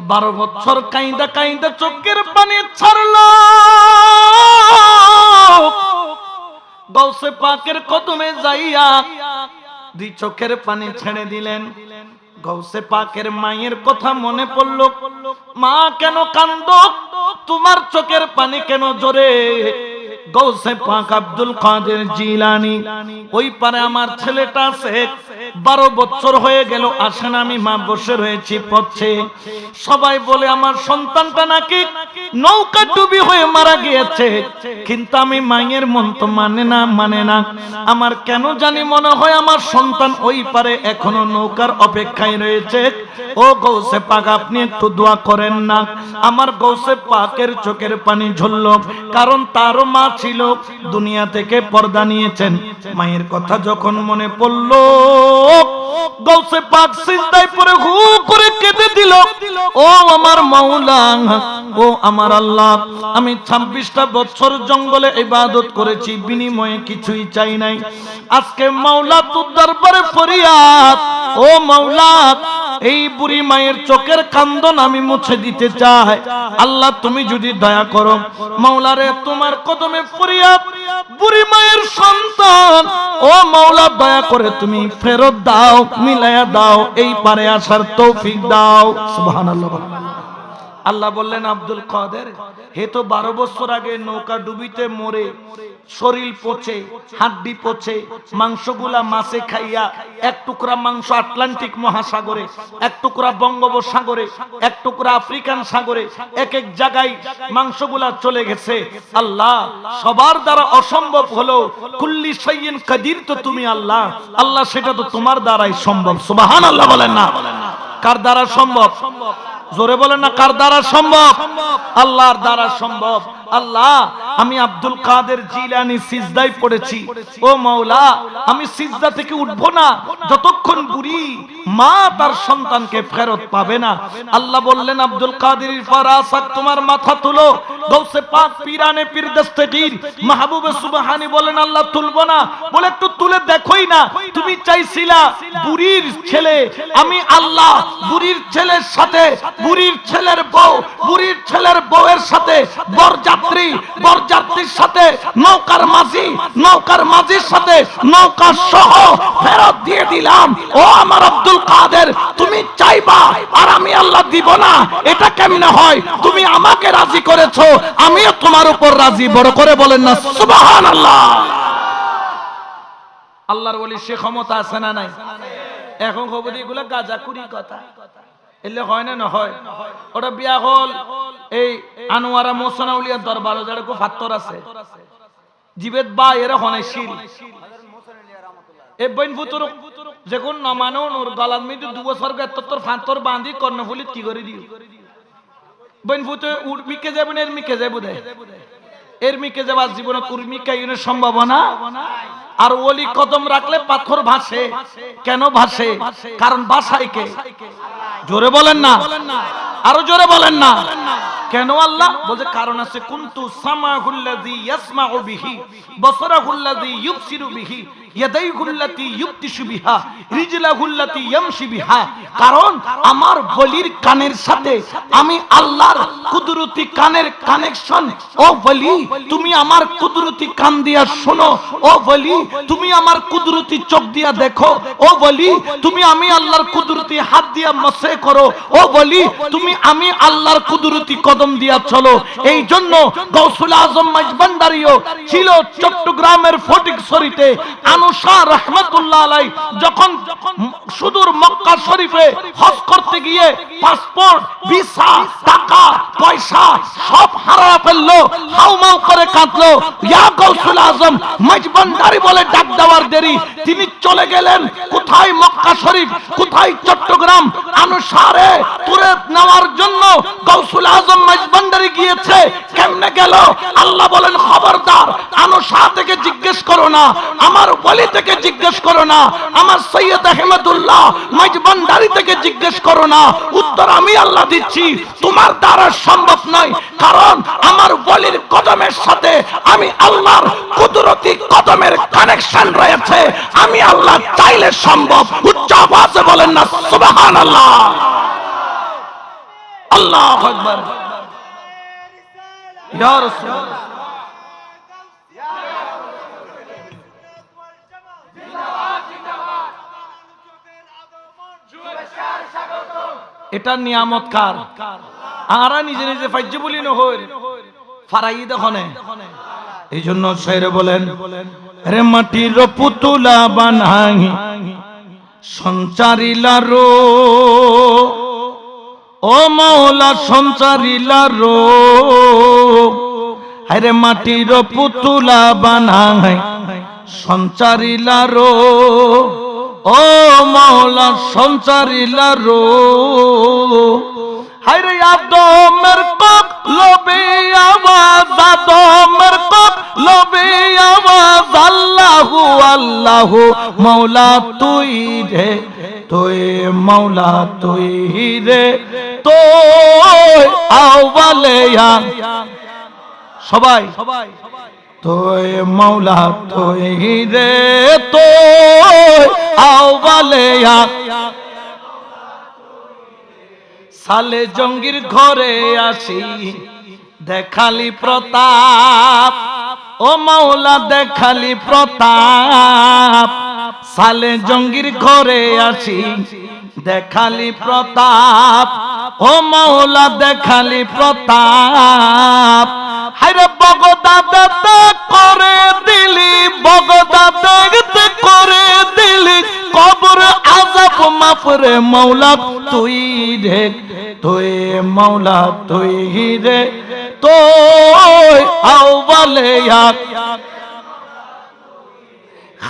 বারো বছর কাইন্দা কাইন্দা চোখের পানি ছাড়ল। গৌসে পাকের কদমে যাইয়া দুই চোখের পানি ছেড়ে দিলেন। গৌসে পাকের মায়ের কথা মনে পড়ল। মা কেন কান্দ? তোমার চোখের পানি কেন জোরে গৌসে পাক আব্দুল কাদের জিলানি। ওই পারে আমার ছেলেটা আছে, বারো বছর হয়ে গেল, আসেন আমি মা বসে রয়েছি পথে। সবাই বলে, আমার সন্তানটা নাকি নৌকা ডুবি হয়ে মারা গিয়েছে। কিন্তু আমি মায়ের মন তো মানে না মানে না। আমার কেন জানি মনে হয় আমার সন্তান ওই পারে এখনও নৌকার অপেক্ষায় রয়েছে। ও গৌসে পাক, আপনি একটু দোয়া করেন না। আমার গৌসে পাকের চোখের পানি ঝরল, কারণ তারও মা ছিল দুনিয়া থেকে পর্দা নিয়েছেন। মায়ের কথা যখন মনে পড়ল গৌসে পাক সিজদায় পরে হু করে কেঁদে দিল। ও আমার মাওলা, ও আমার আল্লাহ, আমি ছাব্বিশটা বছর জঙ্গলে ইবাদত করেছি, বিনিময়ে কিছুই চাই নাই। আজকে মাওলা তোর দরবারে ফরিয়াদ। ও মাওলা, এই বুড়ি মায়ের চোখের কান্দন আমি মুছে দিতে চাই। আল্লাহ, তুমি যদি দয়া করো মাওলারে তোমার কদমে ফরিয়াদ। বুড়ি মায়ের সন্তান, ও মাওলা, দয়া করে তুমি ফেরত দাও। মিলায়া দাও এই পারে আসার তৌফিক দাও সুবহানাল্লাহ। আল্লাহ বললেন, আব্দুল কাদের, হে তো বারো বছর আগে নৌকা ডুবিতে মরে শরীর পচে, হাড্ডি পচে, মাংসগুলা মাছে খাইয়া এক টুকরা মাংস আটলান্টিক মহাসাগরে, এক টুকরা বঙ্গোপসাগরে, এক টুকরা আফ্রিকান সাগরে, এক এক জায়গায় মাংসগুলা চলে গেছে। আল্লাহ, সবার দ্বারা অসম্ভব হলো কুল্লি সৈয়ন কাদির তো তুমি আল্লাহ। আল্লাহ, সেটা তো তোমার দ্বারাই সম্ভব। সুবাহান আল্লাহ বলেন না। কার দ্বারা সম্ভব? জোরে বলেন না কার দ্বারা সম্ভব? আল্লাহর দ্বারা সম্ভব। আল্লাহ, আমি আব্দুল কাদের জিলানি সিজদায় পড়েছি। ও মাওলা, আমি সিজদা থেকে উঠবো না। যতক্ষণ বুড়ি মা তার সন্তানকে ফেরত পাবে না। আল্লাহ বললেন, আব্দুল কাদের ফারাসাক তোমার মাথা তুলো। গৌসে পাক পীরানে পীর দস্তগীর মাহবুবে সুবহানি বলেন, আল্লাহ তুলবো না। বলে একটু তুলে দেখোই না। তুমি চাইছিলা বুড়ির ছেলে, আমি আল্লাহ বুড়ির ছেলের সাথে, বুড়ির ছেলের বউ, বুড়ির ছেলের বউয়ের সাথে বরযাত্রী বরযাত্রীর সাথে, নৌকার মাঝি, নৌকার মাঝির সাথে, নৌকা সহ ফেরত দিয়ে দিলাম। ও আমার আব্দুল কাদের, তুমি চাইবা আর আমি আল্লাহ দিব না। এটা কেমনে হয়? তুমি আমাকে রাজি করেছ, আমিও তোমার উপর রাজি। বড় করে বলেন না, সুবহানাল্লাহ। আল্লাহর বলি সে ক্ষমতা আছে না নাই? এখন খবর এগুলো গাজা কুড়ি কথা। এলে হয় না না হয় ওটা বিয়া হল। এই আনোয়ারা মোসনা উলিয়া দরবার যারা খুব ফাত্তর আছে। জীবেত বা এরা হনে শিল কি আর ওলি কদম রাখলে পাথর ভাসে। কেন ভাসে? কারণ ভাষায় কে? জোরে বলেন না। আরও জোরে বলেন না। কেন আল্লাহ? বলছে, কারণ আছে, কুন্তু সামাহুল্লাযী ইয়াসমাউ বিহি, বসরাহুল্লাযী ইউবসিরু বিহি। কারণ আমার বলির কানের সাথে আমি আল্লাহর কুদরতি কানের কানেকশন। ও বলি, তুমি আমার কুদরতি কান দিয়া শোনো। ও বলি, তুমি আমার কুদরতি চোখ দিয়া দেখো। ও বলি, তুমি আমি আল্লাহর কুদরতি হাত দিয়া মসে করো। ও বলি, তুমি আমি আল্লাহর কুদরতি কদম দিয়া চলো। এই জন্য গৌসুল আজম মাজবান্ডারিও ছিল চট্টগ্রামের ফটিক ফটিকছড়িতে। তিনি চলে গেলেন কোথায় মক্কা শরীফ, কোথায় চট্টগ্রাম? আনুসারে তুরে নেওয়ার জন্য গৌসুল আজম মাজবান্ডারি গিয়েছে। কেমনে গেল? আল্লাহ বলেন, খবরদার, আনুসা থেকে জিজ্ঞেস করো না। আমার বলি থেকে জিজ্ঞেস করো না, আমার সৈয়দ আহমেদুল্লাহ মাজবান্ডারি থেকে জিজ্ঞেস করো না, উত্তর আমি আল্লাহ দিচ্ছি, তোমার দ্বারা সম্ভব নয়, কারণ আমার বলির কদমের সাথে আমি আল্লাহর কুদরতি কদমের কানেকশন রয়েছে, আমি আল্লাহ চাইলে সম্ভব, উচ্চ আওয়াজে বলেন না, সুবহানাল্লাহ। আল্লাহ আকবার। ইয়া রাসূলুল্লাহ। এটা নিয়ামত কার? আরা নিজে নিজে ফাজ্য বলি নহর। ফারাই দেখনে এই জন্য শেরে বলেন, রে মাটির পুতুলা বানাই সঞ্চারিলা রো। ও মাওলা, সঞ্চারিলা রো। আরে মাটির পুতুলা বানাই সঞ্চারিলা রো। ও মাওলা সঞ্চারিলা রো হায়রে আদমের কক লবে আওয়াজ আদমের কক লবে আওয়াজ, আল্লাহু আল্লাহু, মাওলা তুই রে, তুই মাওলা তুই রে তুই আওয়ালেয়া সবাই। তোয় মৌলা তোয় রে তোয় আওয়ালেয়া সালে জঙ্গির ঘরে আসি, দেখালি প্রতাপ। ও মাওলা, দেখালি প্রতাপ। সালে জঙ্গির ঘরে আসি, দেখালি প্রতাপ। ও মাওলা, দেখালি প্রতাপ। হাইরে বগদাদাতে করে দিলি বগদাদাতে করে দিলি। কবর আজাব মাফরে মাওলা, তুই রে, তুই মাওলা, তুই রে। তুই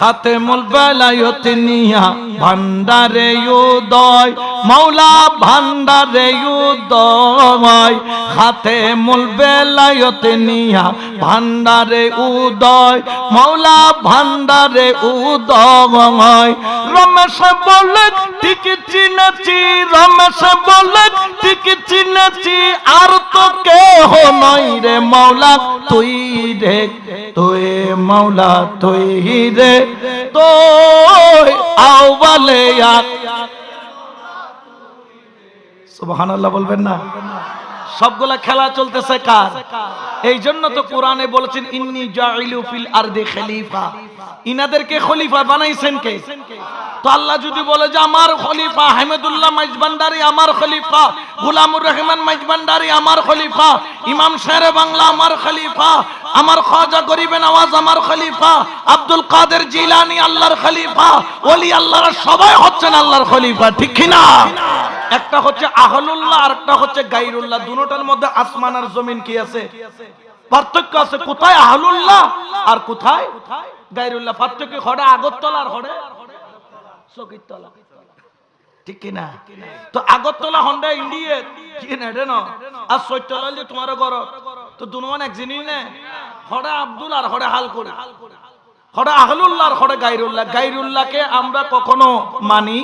আউবালেয়া খাতেমুল বেলায়ত নিয়া ভান্ডারে উদয়, মাওলা ভান্ডারে উদয়। খাতেমুল বেলায়ত নিয়া ভান্ডারে উদয়, মাওলা ভান্ডারে উদয়। রমেশ বলে, ঠিক চিনেছি, রমেশ বলে, ঠিক চিনেছি, আর তো কেহ নই রে মাওলা, তুই রে, তুই মাওলা, তুই রে। তুই আউবালে সুবহানাল্লাহ বলবেন না? সবগুলা খেলা চলতেছে কার? এই জন্য তো কোরআনে বলেছেন ইন্নি জাইলু ফিল আরদি খলিফা। ইনাদেরকে খলিফা বানাইছেন কে? তো আল্লাহ যদি বলে যে আমার খলিফা হামিদুল্লাহ মাইজবান্ডারি আমার খলিফা গুলামুর রহমান মাইজবান্ডারি আমার খলিফা ইমাম শেরে বাংলা আমার খলিফা আমার খাজা গরিবে নওয়াজ আমার খলিফা, আব্দুল কাদের জিলানি আল্লাহর খলিফা, ওলি আল্লাহর সবাই হচ্ছেন আল্লাহর খলিফা, ঠিক না? একটা হচ্ছে আহলুল্লাহ আর একটা হচ্ছে গাইরুল্লাহ দুটোটার মধ্যে আসমান আর জমিন কি আছে? পার্থক্য আছে কোথায় আহলুল্লাহ আর কোথায় গাইরুল্লাহ? পার্থক্য হড়ে আগরতলা আর হড়ে চকিরতলা ঠিক কিনা তো আগরতলা, হন্ডা, ইন্ডিয়ে, কি না আর সৈতলা যে তোমার ঘর? তো দুনুমান এক জিনিস নে, হড়ে আব্দুল আর হড়ে হাল করে হড়ে আহলুল্লাহ হড়ে গাইরুল্লাহ গাইরুল্লাহকে আমরা কখনো মানি,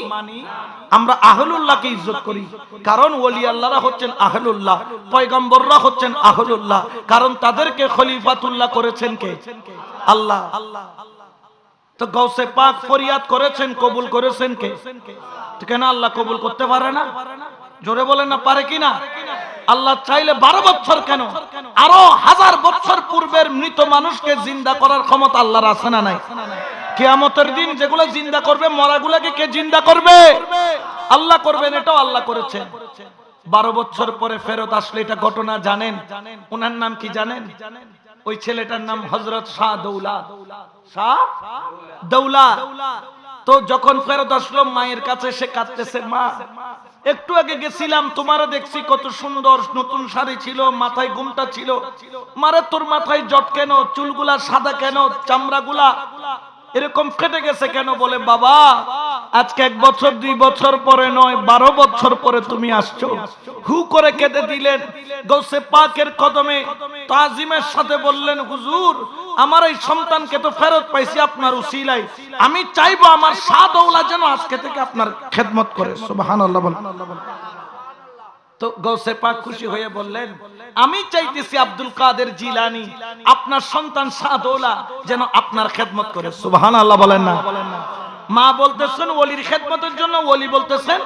আমরা আহলুল্লাহকে ইজ্জত করি। কারণ ওলি আল্লাহরা হচ্ছেন আহলুল্লাহ, পয়গম্বররা হচ্ছেন আহলুল্লাহ। কারণ তাদেরকে খলিফাতুল্লাহ করেছেন কে? আল্লাহ। আল্লাহ তো গৌসে পাক ফরিয়াদ করেছেন, কবুল করেছেন কে? কেন আল্লাহ কবুল করতে পারে না? জোরে বলেন না, পারে কিনা? আল্লাহ চাইলে বারো বছর কেন? আরও হাজার বছর পূর্বের মৃত মানুষকে জিন্দা করার ক্ষমতা আল্লাহর আছে না নাই? কেয়ামতের দিন যেগুলো জিন্দা করবে, মরাগুলাকে কে জিন্দা করবে? আল্লাহ করবেন, এটাও আল্লাহ করেছেন। বারো বছর পরে ফেরত আসলে এটা ঘটনা জানেন? ওনার নাম কি জানেন? ওই ছেলেটার নাম হজরত শাহ দৌলা শাহ দৌলা তো যখন ফেরত আসলো, মায়ের কাছে সে কাঁদতেছে, মা একটু আগে গেছিলাম তোমারও দেখছি কত সুন্দর নতুন শাড়ি ছিল, মাথায় ঘুমটা ছিল। মারে, তোর মাথায় জট কেন? চুলগুলা সাদা কেন? চামড়াগুলা এরকম ফেটে গেছে কেন? বলে, বাবা, আজকে এক বছর, দুই বছর পরে নয়, বারো বছর পরে তুমি আসছো। হু করে কেঁদে দিলেন। গৌসে পাকের কদমে তাজিমের সাথে বললেন, হুজুর আমার এই সন্তানকে তো ফেরত পাইছি আপনার উসিলাই আমি চাইব আমার সাদৌলা যেন আজকে থেকে আপনার খেদমত করে। সুবহানাল্লাহ বল খুশি হয়ে বললেন, আমি চাইতেছি আব্দুল কাদের জিলানি, আপনার সন্তান সাদৌলা যেন আপনার খেদমত করে। সুবহানাল্লাহ বলেন না। মা বলতেছেন, ওলির খেদমতের জন্য, ওলি বলতেছেন,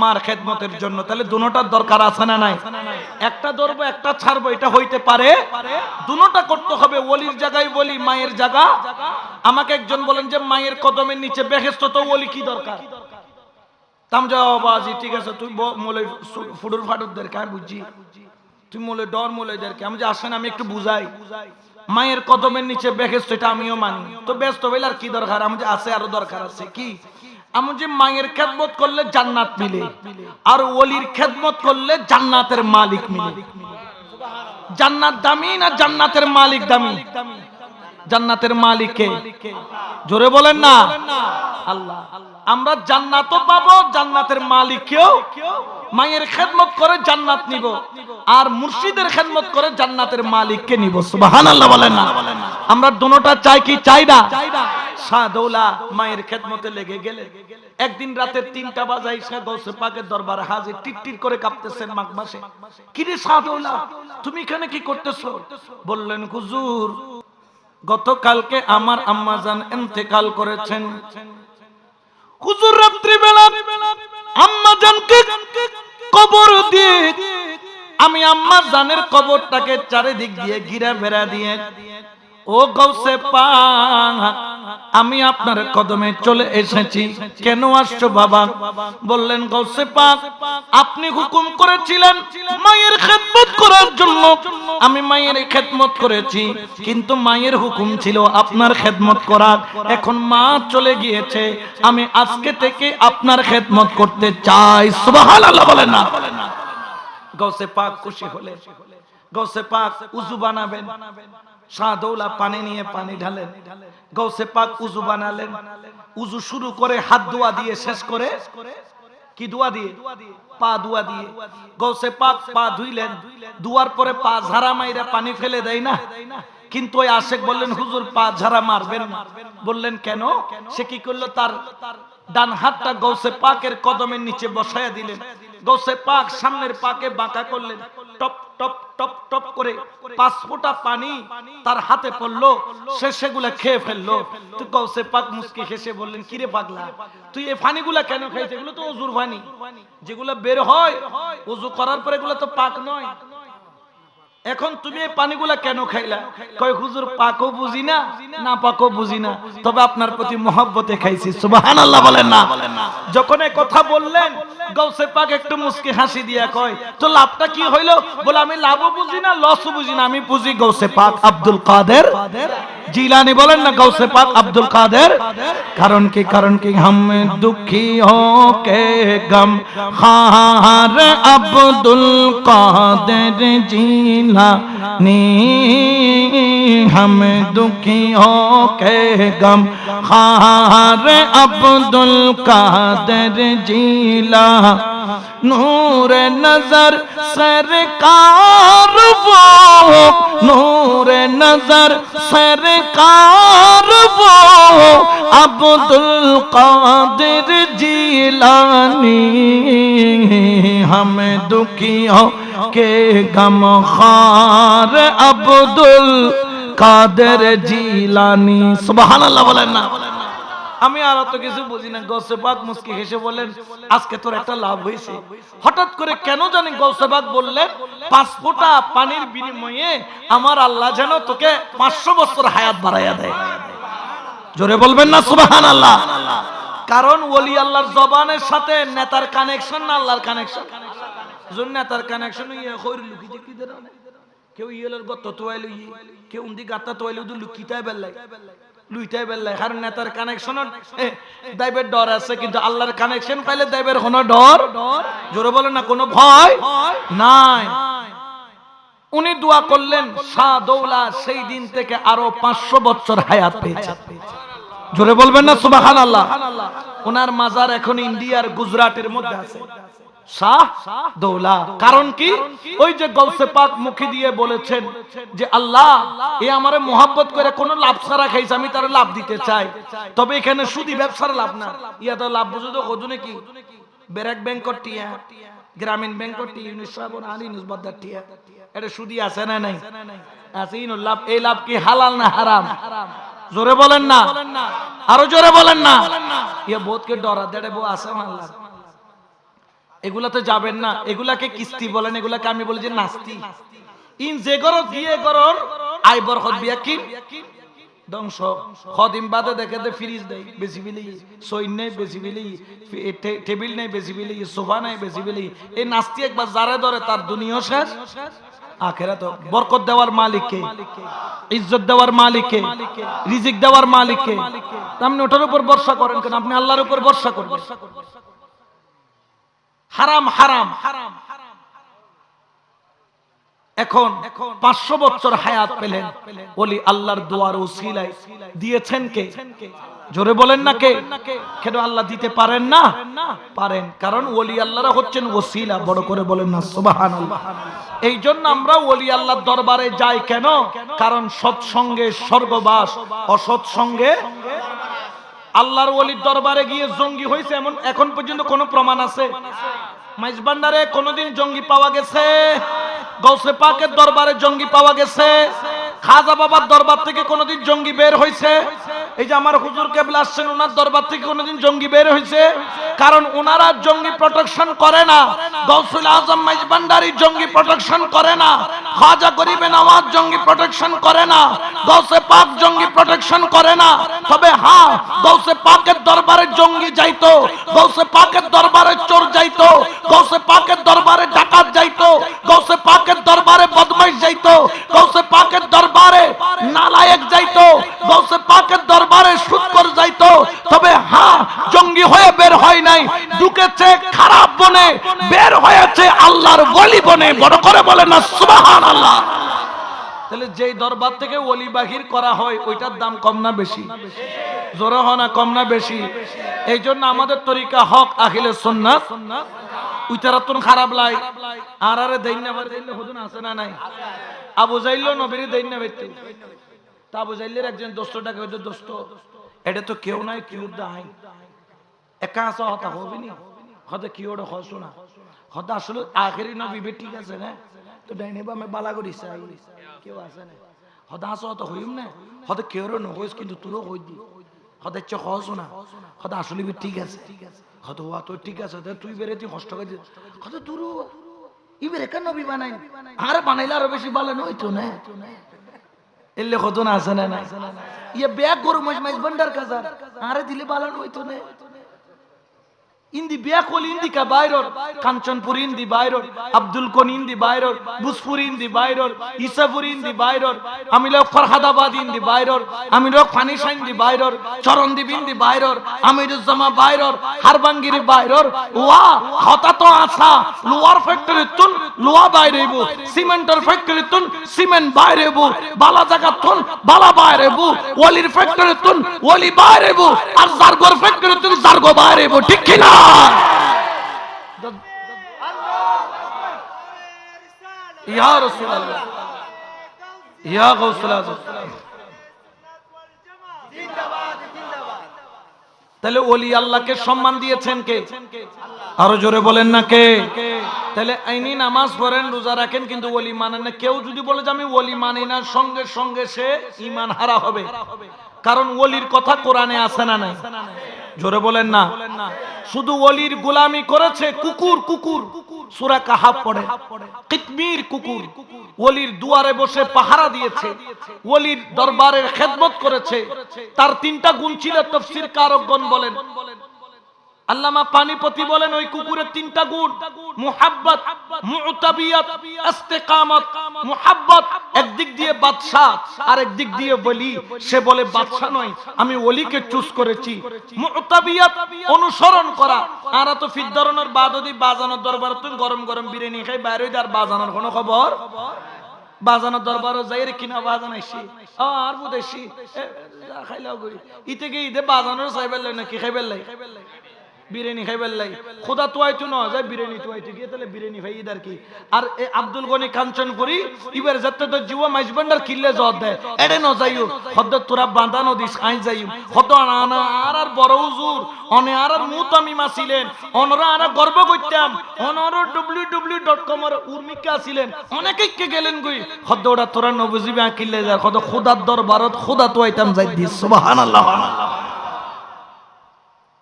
মার খেদমতের জন্য। তাহলে দুটোটার দরকার আছে না নাই? একটা ধরবো, একটা ছাড়বো, এটা হইতে পারে। দুটোটা করতে হবে, ওলির জায়গায় বলি মায়ের জায়গা। আমাকে একজন বলেন যে, মায়ের কদমের নিচে বেহেস্ত তো ওলি কি দরকার? ঠিক আছে, তুই মোলে ফুডুর ফাটুরদেরকে, আমি বুঝছি। তুই মোলে ডর মোলেদেরকে, আমি যে আসেন, আমি একটু বুঝাই বুঝাই। মায়ের কদমের নিচে বেহেস্ত, এটা আমিও মানি। তো ব্যস্ত হইলে আর কি দরকার? আমি যে আছে আরও দরকার আছে। কি? আমি যে মায়ের খেদমত করলে জান্নাত মিলে, আর ওলির খেদমত করলে জান্নাতের মালিক মিলে। জান্নাত দামি না জান্নাতের মালিক দামি? জান্নাতের মালিক। কে জোরে বলেন না। আল্লাহ, আমরা জান্নাতও পাবো, জান্নাতের মালিককেও মায়ের খেদমত করে জান্নাত নিব, আর মুর্শিদের খেদমত করে জান্নাতের মালিককে নিব। সুবহানাল্লাহ বলেন না। আমরা দুটোটা চাই কি চাই না? সাদৌলা মায়ের খেদমতে লেগে গেলে। একদিন রাতের তিনটা বাজায় সে গৌসে পাকের দরবারে হাজির, টিটটির করে কাঁপতেছেন মাঘ মাসে। কিরে সাদৌলা, তুমি এখানে কি করতেছো? বললেন, হুজুর গতকালকে আমার আম্মাজান ইন্তেকাল করেছেন। হুজুর রাত্রি বেলা আম্মাজানকে কবর দিয়ে আমি আম্মা জানের কবরটাকে চারিদিক দিয়ে ঘিরে বেড়া দিয়ে ও গৌসে পাক আমি আপনার কদমে চলে এসেছি। কেন আসছো বাবা? বললেন, গৌসে পাক আপনি হুকুম করেছিলেন মায়ের খেদমত করার জন্য। আমি মায়ের খেদমত করেছি, কিন্তু মায়ের হুকুম ছিল আপনার খেদমত করার। এখন মা চলে গিয়েছে, আমি আজকে থেকে আপনার খেদমত করতে চাই। সুবহানাল্লাহ বলেন না। গৌসে পাক খুশি হলে গৌসে পাক উজু বানাবেন। শাহদৌলা পানি নিয়ে পানি ঢালেন গৌসে পাক উজু বানালেন। উজু শুরু করে হাত দোয়া দিয়ে শেষ করে কি দোয়া দিয়ে? পা দোয়া দিয়ে। গৌসে পাক পা ধুইলেন। দুয়ার পরে পা ঝাড়া মাইরা পানি ফেলে দেয় না? কিন্তু ওই আশেক বললেন, হুজুর, পা ঝাড়া মারবেন বললেন, কেন? সে কি করল? তার ডান হাতটা গৌসে পাকের কদমের নিচে বসায়া দিলেন। গৌসে পাক, সামনের পাকে বাঁকা করলেন। টপ টপ টপ টপ করে পাঁচ ফোঁটা পানি তার হাতে পড়ল, সে সেগুলা খেয়ে ফেলল। তো গৌসে পাক মুসকি হেসে বললেন, কিরে পাগলা, তুই এই পানিগুলা কেন খাইছে এগুলো তো অজুর পানি যেগুলো বের হয়, অজু করার পরে এগুলো তো পাক নয়। এখন তুমি এই পানিগুলা কেন খাইলা? কয়, হুজুর, পাকও বুঝি না না পাকও বুঝি না। তবে আপনার প্রতি মহব্বতে খাইছি, সুবহানাল্লাহ বলেন না। যখন এই কথা বললেন গৌসে পাক একটু মুস্কি হাসি দিয়া কয়, তো লাভটা কি হইল? বলে, আমি লাভও বুঝি না, লসও বুঝি না, আমি বুঝি গৌসে পাক আব্দুল কাদের। জিলানি বলেন না গৌসে পাক আব্দুল কাদের? কারণ কি কারণ কি হাম দুঃখী হোকে গম? হার আব্দুল কাদের জিলানি। ہم دکھی ہو کے غم خار عبدال قادر جیلا نور نظر سرکار وہ نور نظر سرکار وہ عبدال قادر جیلانی ہم دکھی ہو کے غم خار عبدال কাদের জিলানি? সুবহানাল্লাহ বলেন না। আমি আর অত কিছু বুঝি না। গৌসে পাক মুস্কি হেসে বলেন আজকে তোর একটা লাভ হয়েছে হঠাৎ করে কেন জানি গৌসে পাক বললেন পাঁচ ফোঁটা পানির বিনিময়ে আমার আল্লাহ যেন তোকে পাঁচশো বছর হায়াত বাড়াইয়া দেয়। জোরে বলবেন না সুবাহান আল্লাহ কারণ ওলি আল্লাহর জবানের সাথে নেতার কানেকশন না আল্লাহর কানেকশন জন্য নেতার কানেকশন ইয়ে কইর লুকি দেখি দে কেউ ইয়েলের গত তোয়াইল ইয়ে কেউ উন্দি গাতা তোয়াইল উদু লুকিতাই বেল্লাই লুইতাই কারণ নেতার কানেকশন দাইবের ডর আছে, কিন্তু আল্লাহর কানেকশন পাইলে দাইবের কোনো ডর, জোরে বলে না, কোনো ভয় নাই। উনি দোয়া করলেন শাহ দৌলা সেই দিন থেকে আরও পাঁচশো বছর হায়াত পেয়েছে। জোরে বলবেন না সুবাহান আল্লাহ ওনার মাজার এখন ইন্ডিয়ার গুজরাটের মধ্যে আছে। কারণ কি? ওই যে গলসে পাক মুখে দিয়ে বলেছেন যে আল্লাহ, এ মোহাব্বত করে লাভ ছাড়া খাইছে, আমি তার লাভ দিতে চাই। তবে এখানে ব্যবসার লাভ না। ইয়া তো লাভ তো গ্রামীণ ইউনিট আলী এটা সুদি আছে না নাই? আছে লাভ। এই লাভ কি হালাল না হারাম? জোরে বলেন না। আরও জোরে বলেন না। ইয়া বোধকে ডরা দেড়ে বউ আছে মাল্লা। এগুলাতে যাবেন না। এগুলাকে কিস্তি বলেন, এগুলাকে আমি বলি যে নাস্তি। ইন যে গরর দিয়ে গরর আই বিয়া কি? ধ্বংস। বাদে দেখে দে ফ্রিজ দেয় বেশি বিলি। সৈন নেই, বেশি বিলি। টেবিল নেই, বেশি বিলি। সোফা নেই, বেশি বিলি। এই নাস্তি একবার যারে ধরে তার দুনিয়া শেষ আখেরা তো বরকত দেওয়ার মালিককে, ইজ্জত দেওয়ার মালিককে, রিজিক দেওয়ার মালিককে। আপনি ওটার উপর ভরসা করেন কেন? আপনি আল্লাহর উপর ভরসা করবেন। হারাম হারাম। হারাম এখন পাঁচশো বছর হায়াত পেলেন। বলি আল্লাহর দুয়ার উসিলায় দিয়েছেন কে? জোরে বলেন না কে? কেন আল্লাহ দিতে পারেন না? পারেন। কারণ ওলি আল্লাহরা হচ্ছেন ওসিলা। বড় করে বলেন না সুবাহান এই জন্য আমরা ওলি আল্লাহর দরবারে যাই কেন? কারণ সৎসঙ্গে স্বর্গবাস অসৎ সঙ্গে আল্লাহর ওলির দরবারে গিয়ে জঙ্গি হয়েছে এমন এখন পর্যন্ত কোনো প্রমাণ আছে? মাইজবান্ডারে কোনোদিন জঙ্গি পাওয়া গেছে? গৌসে পাকের দরবারে জঙ্গি পাওয়া গেছে? খাজা বাবার দরবার থেকে কোনোদিন জঙ্গি বের হয়েছে? এই যে আমার হুজুর কেবল আসছেন, ওনার দরবার থেকে কোনোদিন জঙ্গি বের হয়েছে? কারণ ওনারা জঙ্গি প্রোটেকশন করে না। গৌসুল আজম মাইজবান্ডারি জঙ্গি প্রোটেকশন করে না। খাজা গরিবে নওয়াজ জঙ্গি প্রোটেকশন করে না। গৌসে পাক জঙ্গি প্রোটেকশন করে না। তবে হ্যাঁ গৌসে পাকের দরবারে জঙ্গি যাইতো। গৌসে পাকের দরবারে চোর যাইতো। গৌসে পাকের দরবারে ডাকাত যাইতো। গৌসে পাকের দরবারে বদমাইশ যাইতো। গৌসে পাকের দরবারে নালায়েক যাইতো। গৌসে পাকের দরবারে সুৎকর যাইতো। তবে হ্যাঁ জঙ্গি হয়ে বের হয় নাই ঢুকেছে খারাপ বনে বের হয়েছে আল্লাহর বলি বনে। বড় করে বলে না সুবাহান আল্লাহ তাহলে যেই দরবার থেকে ওলি বাহির করা হয়, ওইটার দাম কম না বেশি? জোরে হয় না, কম না বেশি? এই জন্য আমাদের তরিকা হক, আখিলে তুন খারাপ লাই। আর আরে না হুদুন আছে না নাই? আবু জাইল্লো নবীর না তা আবু জাইলের একজন দোস্তটাকে হইতো দোস্ত। এটা তো কেউ নাই কি উদ্দা হাই একা আসা হতা হবি নি? হতে কি ওটা হসু না? হতে আসলে আখেরি নবী বে ঠিক আছে না? তো ডাইনে বামে বালা করিস কেউ আছে না? হতে আসা হতা হইম না? হতে কেউ নহইস কিন্তু তোরও হই দি? হতে চ হসু না? হতে আসলে বি ঠিক আছে। হতে হওয়া তো ঠিক আছে তুই বেড়ে তুই কষ্ট করে হতে তোরও ইবের কেন নবী বানাই। আর বানাইলে আরও বেশি ভালো নয় তো না? এলে কত না আছে না ইয়ে ব্যাগ গরু মাছ মাছ ভান্ডার কাজার। আরে দিলে বালান হইতো না? ইন্দি বিয়াকল ইন্দি কা বাইরর, কাঞ্চনপুর ইন্দি বাইরর, আব্দুল কোন ইন্দি বাইরর বুসপুর ইন্দি বাইরর, ইসাপুর ইন্দি বাইরর, আমি লোক ফরহাদাবাদ ইন্দি বাইরর, আমি লোক ফানিশা ইন্দি বাইরর, চরণদ্বীপ ইন্দি বাইরর, আমিরুজ্জামা বাইরর, হারবাঙ্গিরি বাইরর, ওয়া হতা তো আসা লোয়ার ফ্যাক্টরি তুন লোয়া বাইরেব সিমেন্টের ফ্যাক্টরি তুন, সিমেন্ট বাইরেব বালা জায়গা তুন, বালা বাইরেব ওলির ফ্যাক্টরি তুন ওলি বাইরেব আর জারগোর ফ্যাক্টরি তুন, জারগো বাইরেব ঠিক কি না? ইয়া রাসূলুল্লাহ, ইয়া গাউসুল আজম তাহলে ওলি আল্লাহকে সম্মান দিয়েছেন কে? আরও জোরে বলেন না কে? তাহলে আইনি নামাজ পড়েন, রোজা রাখেন, কিন্তু ওলি মানেন না। কেউ যদি বলে যে আমি ওলি মানি না, সঙ্গে সঙ্গে সে ইমান হারা হবে। কারণ ওলির কথা কোরআনে আছে না নাই? জোরে বলেন না। শুধু ওলির গোলামি করেছে কুকুর কুকুর। সুরা কাহাব পড়ে। কিতমির কুকুর। ওলির দুয়ারে বসে পাহারা দিয়েছে। ওলির দরবারের খেদমত করেছে। তার তিনটা গুণ ছিল তফসির কারকগণ বলেন। আল্লামা পানিপতি বলেন, ওই কুকুরের তিনটা গুণ, মুহাব্বত, মুতাবিয়াত, ইস্তেকামত, মুহাব্বত, একদিক দিয়ে বাদশা আর একদিক দিয়ে বলি সে বলে বাদশা নয়, আমি ওলিকে চুজ করেছি। মুতাবিয়াত, অনুসরণ করা। আর তো ফির ধরনের বাদদি, বাজানোর দরবার তুমি গরম গরম বিরিয়ানি খাই, বাইরে আর বাজানোর কোনো খবর? বাজানোর দরবারও যাই রে কিনা বাজান আইসি। আর বুদেশি খাইলাও গই ইতে গিয়ে ইতে বাজানোর চাইবেল নাকি খাইবেল লাই? বিরিয়ানি খাইবার লাই। খোদা তোয়াইতো না যায় বিরিয়ানি তোয়াইতো, গিয়ে তাহলে বিরিয়ানি খাই ইদার কি। আর এ আব্দুল গনি কাঞ্চনপুরি ইবার যাতে তো জিওয়া মাইজবান্ডার কিল্লে জত দেয়। এডে ন যাইও, হদ্দ তোরা বাঁধা নদী সাই যাইও। হদ্দ আনা আর আর বড় হুজুর, অনে আর আর মুতামি মাসিলেন অনরা আর গর্ব করতাম, অনর কম এর উর্মিকা ছিলেন অনেকেই কে গেলেন গই হদ্দ ওটা তোরা নবজিবে আকিল্লে যায়, হদ্দ খোদার দরবারত খোদা তোয়াইতাম, যাই দিস, সুবহানাল্লাহ। তে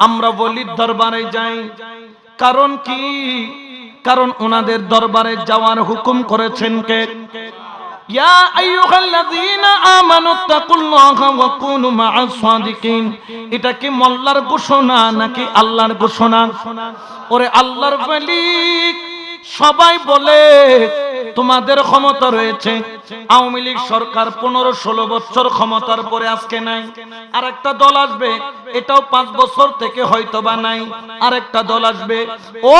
আমরা বলি দরবারে যাই। কারণ কি? কারণ ওনাদের দরবারে যাওয়ার হুকুম করেছেন কে? ইয়া আইয়ুহাল্লাযীনা আমানুত্তাকুল্লাহা ওয়া কুনু মা'আস সাদিকিন। এটা কি মোল্লার ঘোষণা নাকি আল্লাহর ঘোষণা? ওরে আল্লাহর মালিক, সবাই বলে, তোমাদের ক্ষমতা রয়েছে। আওয়ামী লীগ সরকার পনেরো ষোলো বছর ক্ষমতার পরে আজকে নাই। আর একটা দল আসবে, এটাও পাঁচ বছর থেকে হয়তো বা নাই। আর একটা দল আসবে, ও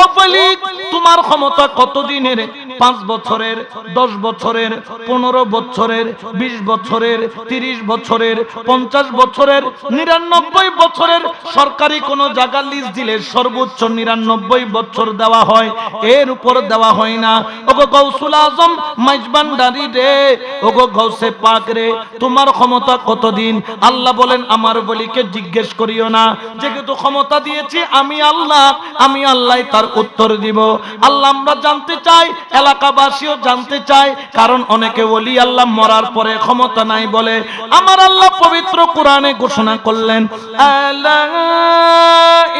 তোমার ক্ষমতা কতদিনের? পাঁচ বছরের, দশ বছরের, পনেরো বছরের, বিশ বছরের, তিরিশ বছরের, পঞ্চাশ বছরের, নিরানব্বই বছরের সরকারি কোনো জায়গা লিজ দিলে সর্বোচ্চ নিরানব্বই বছর দেওয়া হয়। এর উপর দেওয়া হয় না। ওগো গৌসুল আজম, মাইজবান্ডারি রে। ওগো গৌসে পাক রে, তোমার ক্ষমতা কতদিন? আল্লাহ বলেন, আমার বলিকে জিজ্ঞেস করিও না। যেহেতু ক্ষমতা দিয়েছি, আমি আল্লাহ আমি আল্লাহ তার উত্তর দিব। আল্লাহ, আমরা জানতে চাই, এলাকাবাসীও জানতে চাই, কারণ অনেকে বলি, আল্লাহ মরার পরে ক্ষমতা নাই বলে। আমার আল্লাহ পবিত্র কোরআনে ঘোষণা করলেন, আলা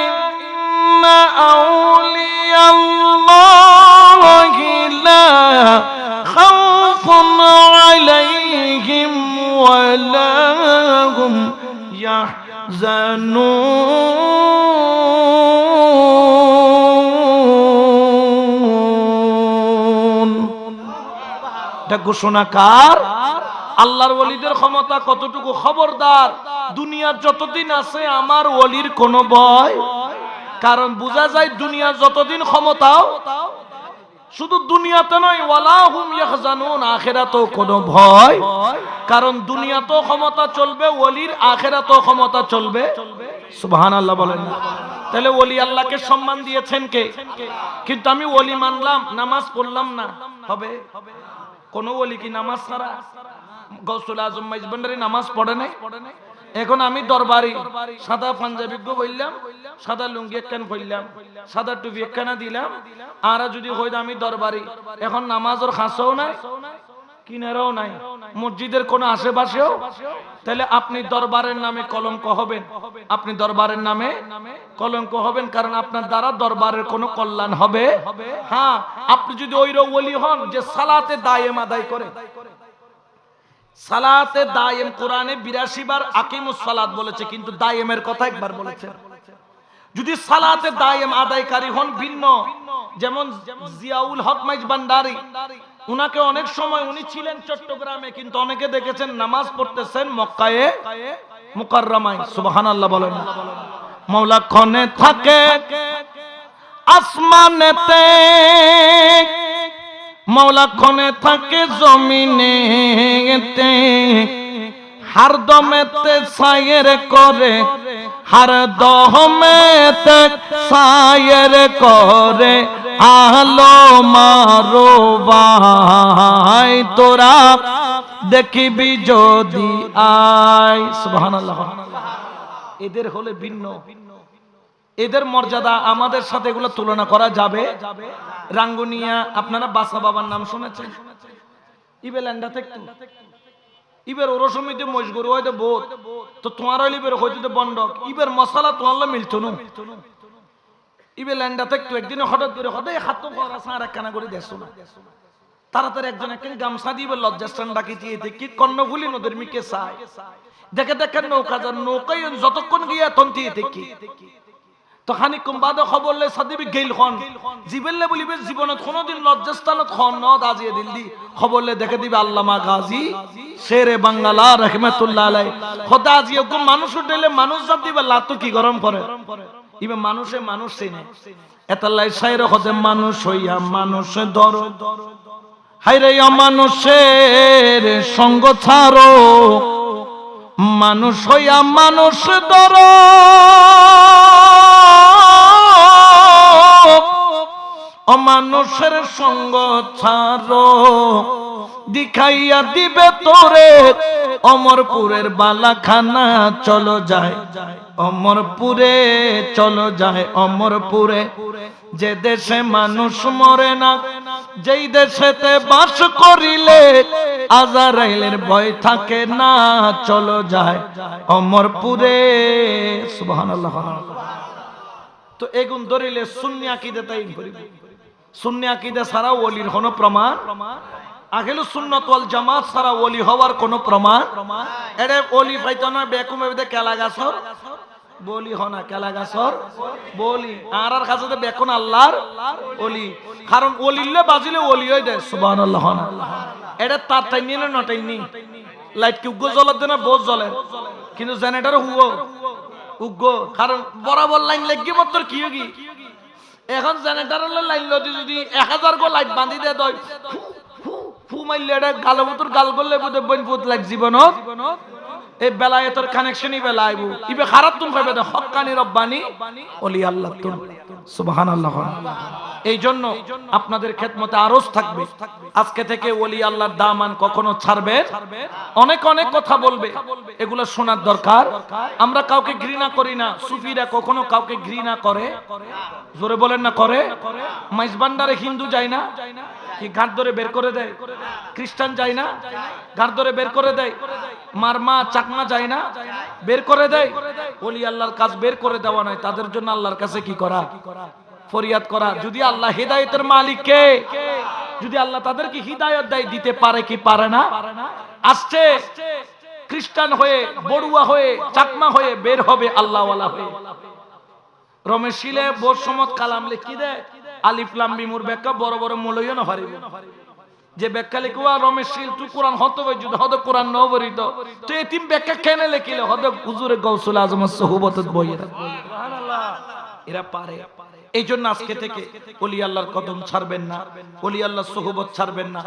ইন্না আউলিয়া আল্লাহি লা খাউফুন আলাইহিম ওয়ালা হুম ইয়াহজানুন এটা ঘোষণা কার? আল্লাহর ওলিদের ক্ষমতা কতটুকু খবরদার? দুনিয়ার যতদিন আছে আমার ওলির কোনো ভয়। কারণ বোঝা যায় দুনিয়ার যতদিন ক্ষমতাও শুধু দুনিয়াতে নয় ওয়ালা হুম ইয়াহজানুন, আখিরাতেও কোনো ভয়। কারণ দুনিয়াতেও ক্ষমতা চলবে, ওলির আখিরাতেও ক্ষমতা চলবে। সুবহানাল্লাহ বলেন না। তাহলে ওলি আল্লাহকে সম্মান দিয়েছেন কে? কিন্তু আমি ওলি মানলাম, নামাজ পড়লাম না। হবে? কোন ওলি কি নামাজ ছাড়া? গৌসুল আজম মাইজবান্ডারি নামাজ পড়ে নাই পড়ে নাই? এখন আমি দরবারি, সাদা পাঞ্জাবি বললাম, সাদা লুঙ্গি একখান পড়লাম সাদা টুপি একখানা দিলাম, আর যদি হইতো আমি দরবারি, এখন নামাজের খাসও নাই, কিনারাও নাই, মসজিদের কোন আশেপাশেও, তাহলে আপনি দরবারের নামে কলঙ্ক হবেন, আপনি দরবারের নামে কলঙ্ক হবেন, কারণ আপনার দ্বারা দরবারের কোনো কল্যাণ হবে হ্যাঁ আপনি যদি ওই ওলি হন যে সালাতে দায়েম আদায় করে সালাতে দায়েম কোরআনে বিরাশি বার আকিমুস সালাত বলেছে, কিন্তু দায়েমের কথা একবার বলেছে। যদি সালাতে দায়েম আদায়কারী হন, ভিন্ন। যেমন জিয়াউল হক মাইজ ভান্ডারী, উনাকে অনেক সময় উনি ছিলেন চট্টগ্রামে, কিন্তু অনেকে দেখেছেন নামাজ পড়তেছেন মক্কায়ে মুকাররমায়। সুবহানাল্লাহ বলেন। মাওলা ক্ষণে থাকে আসমানেতে মাওলা ক্ষণে থাকে জমিনেতে হার দমেতে সায়ের করে, হার দহমেতে সায়ের করে, আলো মারো ভাই, তোরা দেখিবি যদি আয়, সুবহানাল্লাহ। এদের হলে ভিন্ন। এদের মর্যাদা আমাদের সাথে এগুলো তুলনা করা যাবে? রাঙ্গুনিয়া, আপনারা বাসা বাবার নাম শুনেছেন? থেকে ইবের হয়তো বোধ। তো তোমার ইবের হয়তো বন্ডক ইবের মশলা তোমার মিলতো থাকতো একদিন হঠাৎ করে হঠাৎ হাত করা না। তাড়াতাড়ি একজন একখানে গামছা দিবে লজ্জাস্থান দিয়ে দেখি কর্ণফুলি নদীর মিকে চায়। দেখে দেখেন নৌকা যান নৌকায় যতক্ষণ গিয়া তন্তি দেখি। তো খানিকম বাদে খবর লে সাদিবি গেইল খন। জিবেললে বলিবে, জীবনত কোনোদিন লজ্জাস্থানত খন নদ আজিয়ে দিল খবর লে দেখে দিবে আল্লামা গাজী, শেরে বাঙ্গালা রহমাতুল্লাহ আলাই খোদা আজিয়ে গো মানুষ উঠলে মানুষ জাত দিবে, লাতো কি গরম করে ইবে মানুষে মানুষ চিনে। এতাল্লাই সাইরে খোদে মানুষ হইয়া মানুষ অমানুষের সঙ্গ ছাড়ো। মানুষ হইয়া মানুষ ধর। অমানুষের সঙ্গ ছাড়ো। দিখাইয়া দিবে তোরে। অমরপুরের বালাখানা চলো যায়। অমরপুরে চলো যায়, অমরপুরে। যে দেশে মানুষ মরে না, যেই দেশেতে বাস করিলে আজারাইলের ভয় থাকে না, চলো যায়। অমরপুরে, সুবহানাল্লাহ। তো এগুন ধরিলে শূন্য আকিদে তাই শূন্য আকিদে ছাড়া ওলির কোনো প্রমাণ? আগেলো সুন্নত ওয়াল জামাত ছাড়া ওলি হওয়ার কোনো প্রমাণ? এরে ওলি পাইতো না, বেকুম এবিদে কেলা গাছর? বলি হনা কেলা গাছর? বলি আর আর কাছে বেকুন আল্লাহর ওলি। কারণ ওলিলে বাজিলে ওলি হয়ে দেয় সুবহানাল্লাহ হনা এটা তার টাইম নিয়ে না নটাই নি লাইট কি উগ্র জ্বলার দেনা বোঝ জ্বলে? কিন্তু জেনারেটর হুয়ো। উগ্র, কারণ বরাবর লাইন লেগে মতর কি কি এখন জেনারেটরের লাইন লদি যদি এক হাজার গো লাইট বাঁধি দে দয় ফু মাইলে এটা গালো মতর গাল করলে বোধ বইন ফুত লাগ জীবনত এই বেলায়েতের কানেকশনই বেলা ইবে খারাপ তুম পাইবে দে হক্কানি রব্বানি ওলি আল্লাহ তুম। সুবহানাল্লাহ এই জন্য আপনাদের খেদমতে আরজ থাকবে। আজকে থেকে ওলি আল্লাহর দামান কখনো ছাড়বে? অনেক অনেক কথা বলবে। এগুলো শোনার দরকার। আমরা কাউকে ঘৃণা করি না। সুফিরা কখনো কাউকে ঘৃণা করে। জোরে বলেন না, করে। মাইজ ভান্ডারে হিন্দু যায় না? কি ঘাট ধরে বের করে দেয়? খ্রিস্টান যায় না? ঘাট ধরে বের করে দেয়? মারমা চাকমা যায় না, বের করে দেয়। ওলি আল্লাহর কাজ বের করে দেওয়া নয়, তাদের জন্য আল্লাহর কাছে কি করা? ফরিয়াদ করা। যদি আল্লাহ হেদায়তের মালিক কে যদি আল্লাহ তাদেরকে হিদায়ত দেয়, দিতে পারে কি পারে না? আসছে, খ্রিস্টান হয়ে, বড়ুয়া হয়ে, চাকমা হয়ে বের হবে আল্লাহওয়ালা হয়ে। রমেশ শিলে বোর সমত কালাম লিখি দেয়, আলিফ লাম বিমুর ব্যাখ্যা বড় বড় মূল্য না হারিব। যে ব্যাখ্যা লিখুয়া রমেশ শিল তুই কোরআন হত যদি হদ কোরআন ন বরিত তুই এতিম ব্যাখ্যা কেনে লিখিলে? হদ হুজুরে গৌসুল আজম সহুবত বইয়ের এরা পারে। এই জন্য আজকে থেকে অলি আল্লাহর কদম ছাড়বেন না। অলি আল্লাহর সহবত ছাড়বেন না।